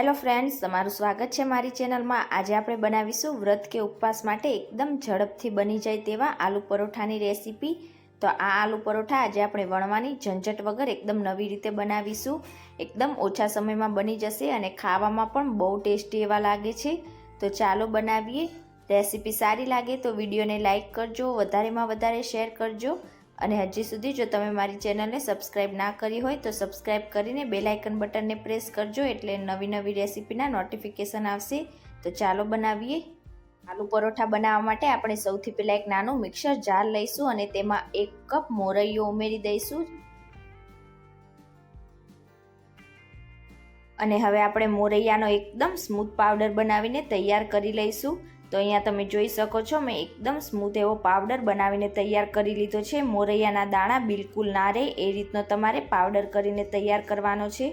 Hello friends, તમારું સ્વાગત છે મારી ચેનલમાં. આજે આપણે બનાવીશું વ્રત કે ઉપવાસ માટે એકદમ ઝડપથી બની જાય તેવા આલુ પરોઠાની રેસીપી. તો આ આલુ પરોઠા આજે આપણે વણવાની ઝંઝટ વગર એકદમ નવી રીતે બનાવીશું. એકદમ ઓછા સમયમાં બની જશે અને ખાવામાં પણ બહુ ટેસ્ટી એવા લાગે છે. તો ચાલો બનાવીએ. રેસીપી સારી લાગે તો વિડીયોને લાઇક કરજો, વધારેમાં વધારે શેર કરજો. અને હજી સુધી જો તમે મારી ચેનલને સબસ્ક્રાઈબ ના કરી હોય તો સબસ્ક્રાઈબ કરીને બેલાઇકન બટનને પ્રેસ કરજો એટલે નવી નવી રેસીપીના નોટિફિકેશન આવશે. તો ચાલો બનાવીએ. આલુ પરોઠા બનાવવા માટે આપણે સૌથી પહેલાં એક નાનું મિક્સર જાર લઈશું અને તેમાં એક કપ મોરૈયો ઉમેરી દઈશું. અને હવે આપણે મોરૈયાનો એકદમ સ્મૂથ પાવડર બનાવીને તૈયાર કરી લઈશું. તો અહીંયા તમે જોઈ શકો છો, મેં એકદમ સ્મૂથ એવો પાવડર બનાવીને તૈયાર કરી લીધો છે. મોરૈયાના દાણા બિલકુલ ના રહે, એ રીતનો તમારે પાવડર કરીને તૈયાર કરવાનો છે.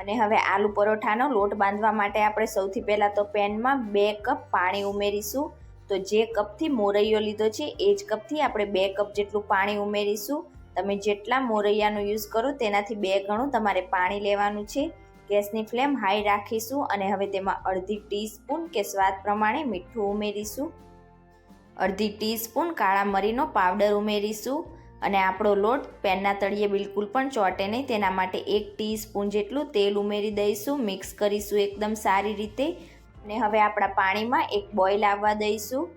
અને હવે આલુ પરોઠાનો લોટ બાંધવા માટે આપણે સૌથી પહેલાં તો પેનમાં બે કપ પાણી ઉમેરીશું. તો જે કપથી મોરૈયો લીધો છે, એ જ કપથી આપણે બે કપ જેટલું પાણી ઉમેરીશું. તમે જેટલા મોરૈયાનો યુઝ કરો, તેનાથી બે ગણું તમારે પાણી લેવાનું છે. ગેસની ફ્લેમ હાઈ રાખીશું અને હવે તેમાં અડધી ટીસ્પૂન કે સ્વાદ પ્રમાણે મીઠું ઉમેરીશું. અડધી ટીસ્પૂન કાળા મરીનો પાવડર ઉમેરીશું અને આપણો લોટ પેનના તળિયે બિલકુલ પણ ચોટે નહીં. તેના માટે એક ટીસ્પૂન જેટલું તેલ ઉમેરી દઈશું. મિક્સ કરીશું એકદમ સારી રીતે અને હવે આપણા પાણીમાં એક બોઇલ આવવા દઈશું.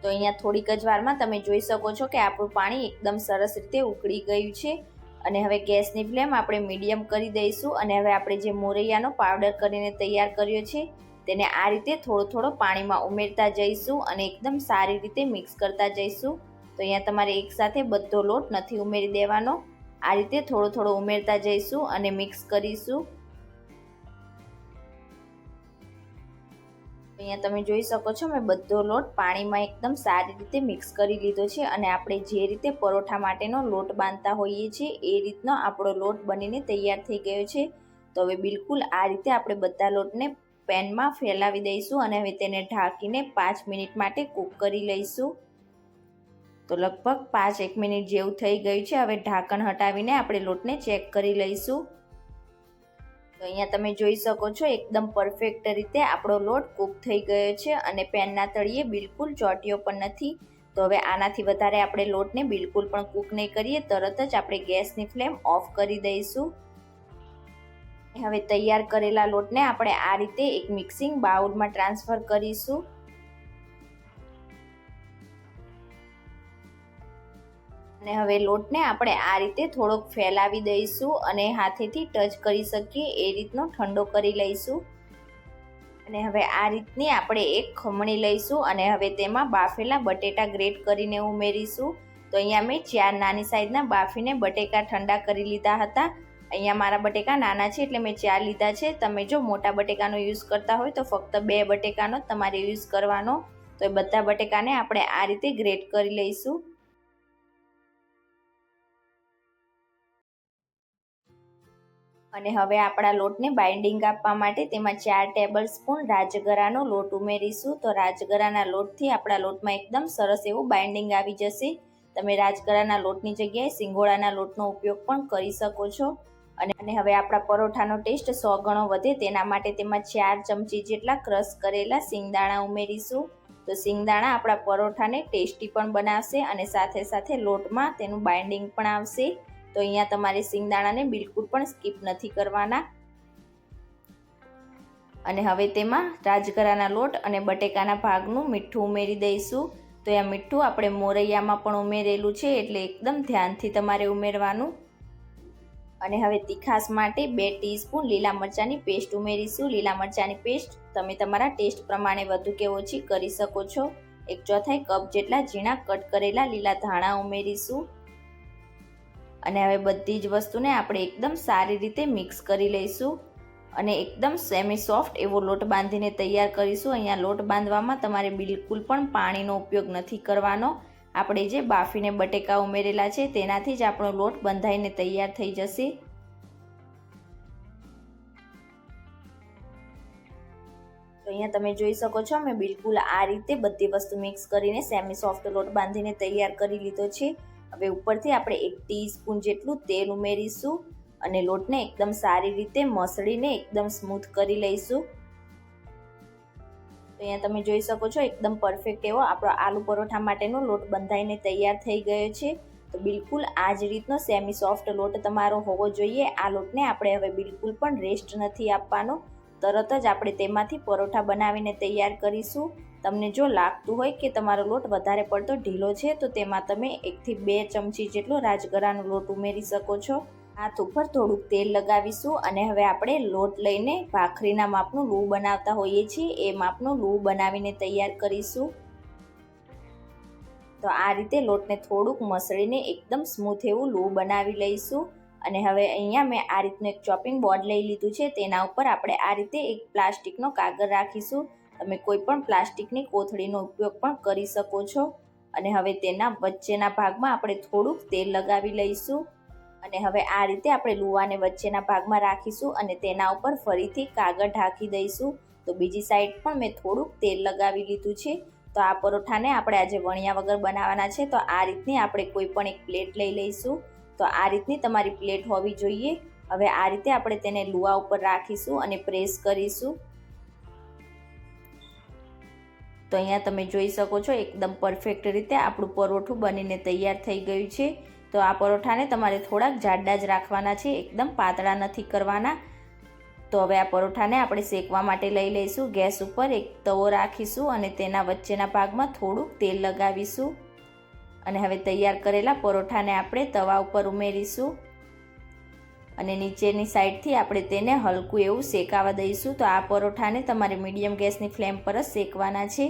તો અહીંયા થોડીક જ વારમાં તમે જોઈ શકો છો કે આપણું પાણી એકદમ સરસ રીતે ઉકળી ગયું છે. અને હવે ગેસની ફ્લેમ આપણે મીડિયમ કરી દઈશું અને હવે આપણે જે મોરૈયાનો પાવડર કરીને તૈયાર કર્યો છે, તેને આ રીતે થોડો થોડો પાણીમાં ઉમેરતા જઈશું અને એકદમ સારી રીતે મિક્સ કરતા જઈશું. તો અહીંયા તમારે એકસાથે બધો લોટ નથી ઉમેરી દેવાનો. આ રીતે થોડો થોડો ઉમેરતા જઈશું અને મિક્સ કરીશું. અહીંયા તમે જોઈ શકો છો, મેં બધો લોટ પાણીમાં એકદમ સારી રીતે મિક્સ કરી લીધો છે અને આપણે જે રીતે પરોઠા માટેનો લોટ બાંધતા હોઈએ છીએ, એ રીતનો આપણો લોટ બનીને તૈયાર થઈ ગયો છે. તો હવે બિલકુલ આ રીતે આપણે બધા લોટને પેનમાં ફેલાવી દઈશું અને હવે તેને ઢાંકીને પાંચ મિનિટ માટે કૂક કરી લઈશું. તો લગભગ પાંચ એક મિનિટ જેવું થઈ ગયું છે, હવે ઢાંકણ હટાવીને આપણે લોટને ચેક કરી લઈશું. તો અહીંયા તમે જોઈ શકો છો, એકદમ પરફેક્ટ રીતે આપણો લોટ કૂક થઈ ગયો છે અને પેનના તળિયે બિલકુલ ચોટ્યો પણ નથી. તો હવે આનાથી વધારે આપણે લોટને બિલકુલ પણ કૂક નહીં કરીએ, તરત જ આપણે ગેસની ફ્લેમ ઓફ કરી દઈશું. હવે તૈયાર કરેલા લોટને આપણે આ રીતે એક મિક્સિંગ બાઉલમાં ટ્રાન્સફર કરીશું. અને હવે લોટને આપણે આ રીતે થોડોક ફેલાવી દઈશું અને હાથેથી ટચ કરી શકીએ એ રીતનો ઠંડો કરી લઈશું. અને હવે આ રીતની આપણે એક ખમણી લઈશું અને હવે તેમાં બાફેલા બટેટા ગ્રેટ કરીને ઉમેરીશું. તો અહીંયા મેં ચાર નાની સાઈઝના બાફીને બટેકા ઠંડા કરી લીધા હતા. અહીંયા મારા બટેકા નાના છે એટલે મેં ચાર લીધા છે. તમે જો મોટા બટેકાનો યુઝ કરતા હોય તો ફક્ત બે બટેકાનો તમારે યુઝ કરવાનો. તો એ બધા બટેકાને આપણે આ રીતે ગ્રેટ કરી લઈશું. અને હવે આપણા લોટને બાઇન્ડિંગ આપવા માટે તેમાં ચાર ટેબલ સ્પૂન રાજગરાનો લોટ ઉમેરીશું. તો રાજગરાના લોટથી આપણા લોટમાં એકદમ સરસ એવું બાઇન્ડિંગ આવી જશે. તમે રાજગરાના લોટની જગ્યાએ સિંગોળાના લોટનો ઉપયોગ પણ કરી શકો છો. અને હવે આપણા પરોઠાનો ટેસ્ટ સો ગણો વધે તેના માટે તેમાં ચાર ચમચી જેટલા ક્રશ કરેલા સિંગદાણા ઉમેરીશું. તો સિંગદાણા આપણા પરોઠાને ટેસ્ટી પણ બનાવશે અને સાથે સાથે લોટમાં તેનું બાઇન્ડિંગ પણ આવશે. તો અહીંયા તમારે સિંગદાણાને બિલકુલ પણ સ્કીપ નથી કરવાના. અને હવે તેમાં રાજગરાના લોટ અને બટેકાના ભાગનું મીઠું ઉમેરી દઈશું. તો આ મીઠું આપણે મોરૈયામાં પણ ઉમેરેલું છે, એટલે એકદમ ધ્યાનથી તમારે ઉમેરવાનું. અને હવે તીખાસ માટે બે ટીસ્પૂન લીલા મરચાંની પેસ્ટ ઉમેરીશું. લીલા મરચાંની પેસ્ટ તમે તમારા ટેસ્ટ પ્રમાણે વધુ કે ઓછી કરી શકો છો. એક ચોથાઈ કપ જેટલા ઝીણા કટ કરેલા લીલા ધાણા ઉમેરીશું. અને હવે બધી જ વસ્તુને આપણે એકદમ સારી રીતે મિક્સ કરી લઈશું અને એકદમ સેમી સોફ્ટ એવો લોટ બાંધીને તૈયાર કરીશું. અહીંયા લોટ બાંધવામાં તમારે બિલકુલ પણ પાણીનો ઉપયોગ નથી કરવાનો. આપણે જે બાફીને બટેકા ઉમેરેલા છે તેનાથી જ આપણો લોટ બંધાઈને તૈયાર થઈ જશે. તો અહીંયા તમે જોઈ શકો છો, મેં બિલકુલ આ રીતે બધી વસ્તુ મિક્સ કરીને સેમી સોફ્ટ લોટ બાંધીને તૈયાર કરી લીધો છે. હવે ઉપરથી આપણે એક ટીસ્પૂન જેટલું તેલ ઉમેરીશું અને લોટને એકદમ સારી રીતે મસળીને એકદમ સ્મૂથ કરી લઈશું. તો અહીંયા તમે જોઈ શકો છો એકદમ પરફેક્ટ એવો આપણો આલુ પરોઠા માટેનો લોટ બંધાઈને તૈયાર થઈ ગયો છે. તો બિલકુલ આ જ રીતનો સેમી સોફ્ટ લોટ તમારો હોવો જોઈએ. આ લોટને આપણે હવે બિલકુલ પણ રેસ્ટ નથી આપવાનો. તરત જ આપણે તેમાંથી પરોઠા બનાવીને તૈયાર કરીશું. તમને જો લાગતું હોય કે તમારો લોટ વધારે પડતો ઢીલો છે, તો તેમાં તમે એકથી બે ચમચી જેટલો રાજગરાનો લોટ ઉમેરી શકો છો. હાથ ઉપર થોડુંક તેલ લગાવીશું અને હવે આપણે લોટ લઈને ભાખરીના માપનું લૂ બનાવતા હોઈએ છીએ. એ માપનું લૂ બનાવીને તૈયાર કરીશું. તો આ રીતે લોટને થોડુંક મસળીને એકદમ સ્મૂથ એવું લૂ બનાવી લઈશું. અને હવે અહીંયા મેં આ રીતનું એક ચોપિંગ બોર્ડ લઈ લીધું છે. તેના ઉપર આપણે આ રીતે એક પ્લાસ્ટિકનો કાગળ રાખીશું. તમે કોઈ પણ પ્લાસ્ટિકની કોથળીનો ઉપયોગ પણ કરી શકો છો. અને હવે તેના વચ્ચેના ભાગમાં આપણે થોડુંક તેલ લગાવી લઈશું. અને હવે આ રીતે આપણે લુવાને વચ્ચેના ભાગમાં રાખીશું અને તેના ઉપર ફરીથી કાગળ ઢાંકી દઈશું. તો બીજી સાઈડ પણ મેં થોડુંક તેલ લગાવી લીધું છે. તો આ પરોઠાને આપણે આજે વણ્યા વગર બનાવવાના છે. તો આ રીતની આપણે કોઈ પણ એક પ્લેટ લઈ લઈશું. તો આ રીતની તમારી પ્લેટ હોવી જોઈએ. હવે આ રીતે આપણે તેને લુવા ઉપર રાખીશું અને પ્રેસ કરીશું. તો અહીંયા તમે જોઈ શકો છો, એકદમ પરફેક્ટ રીતે આપણું પરોઠું બનીને તૈયાર થઈ ગયું છે. તો આ પરોઠાને તમારે થોડાક જાડા જ રાખવાના છે, એકદમ પાતળા નથી કરવાના. તો હવે આ પરોઠાને આપણે શેકવા માટે લઈ લઈશું, ગેસ ઉપર એક તવો રાખીશું અને તેના વચ્ચેના ભાગમાં થોડુંક તેલ લગાવીશું. અને હવે તૈયાર કરેલા પરોઠાને આપણે તવા ઉપર ઉમેરીશું. અને નીચેની સાઈડથી આપણે તેને હલકું એવું શેકાવા દઈશું. તો આ પરોઠાને તમારે મીડિયમ ગેસની ફ્લેમ પર જ શેકવાના છે.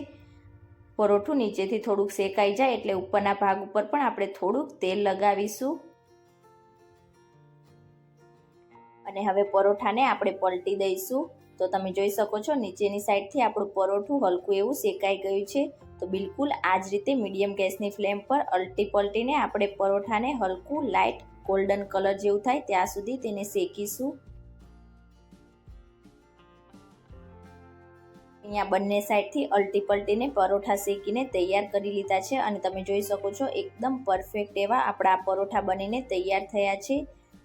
પરોઠું નીચેથી થોડુંક શેકાઈ જાય એટલે ઉપરના ભાગ ઉપર પણ આપણે થોડુંક તેલ લગાવીશું. અને હવે પરોઠાને આપણે પલટી દઈશું. તો તમે જોઈ શકો છો નીચેની સાઈડથી આપણું પરોઠું હલકું એવું શેકાઈ ગયું છે. તો બિલકુલ આ જ રીતે મીડિયમ ગેસની ફ્લેમ પર અલટી પલટીને આપણે પરોઠાને હલકું લાઇટ ગોલ્ડન કલર જેવું થાય, ત્યાં સુધી તેને શેકીશું. અહીંયા બંને સાઈડથી અલટી પલટીને પરોઠા શેકીને તૈયાર કરી લીધા છે અને તમે જોઈ શકો છો, એકદમ પરફેક્ટ એવા આપણા પરોઠા બનીને તૈયાર થયા છે.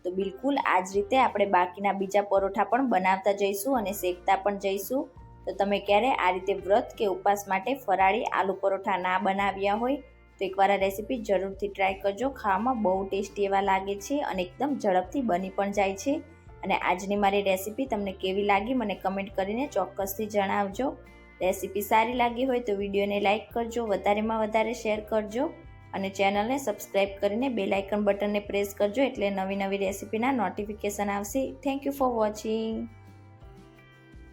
તો બિલકુલ આ જ રીતે આપણે બાકીના બીજા પરોઠા પણ બનાવતા જઈશું અને શેકતા પણ જઈશું. તો તમે ક્યારે આ રીતે વ્રત કે ઉપવાસ માટે ફરાળી આલુ પરોઠા ના બનાવ્યા હોય તો એકવાર આ રેસીપી જરૂરથી ટ્રાય કરજો. ખાવામાં બહુ ટેસ્ટી એવા લાગે છે અને એકદમ ઝડપથી બની પણ જાય છે. અને આજની મારી રેસીપી તમને કેવી લાગી મને કમેન્ટ કરીને ચોક્કસથી જણાવજો. રેસીપી સારી લાગી હોય તો વિડીયોને લાઇક કરજો, વધારેમાં વધારે શેર કરજો અને ચેનલને સબસ્ક્રાઈબ કરીને બેલ આઇકન બટનને પ્રેસ કરજો એટલે નવી નવી રેસીપીના નોટિફિકેશન આવશે. Thank you for watching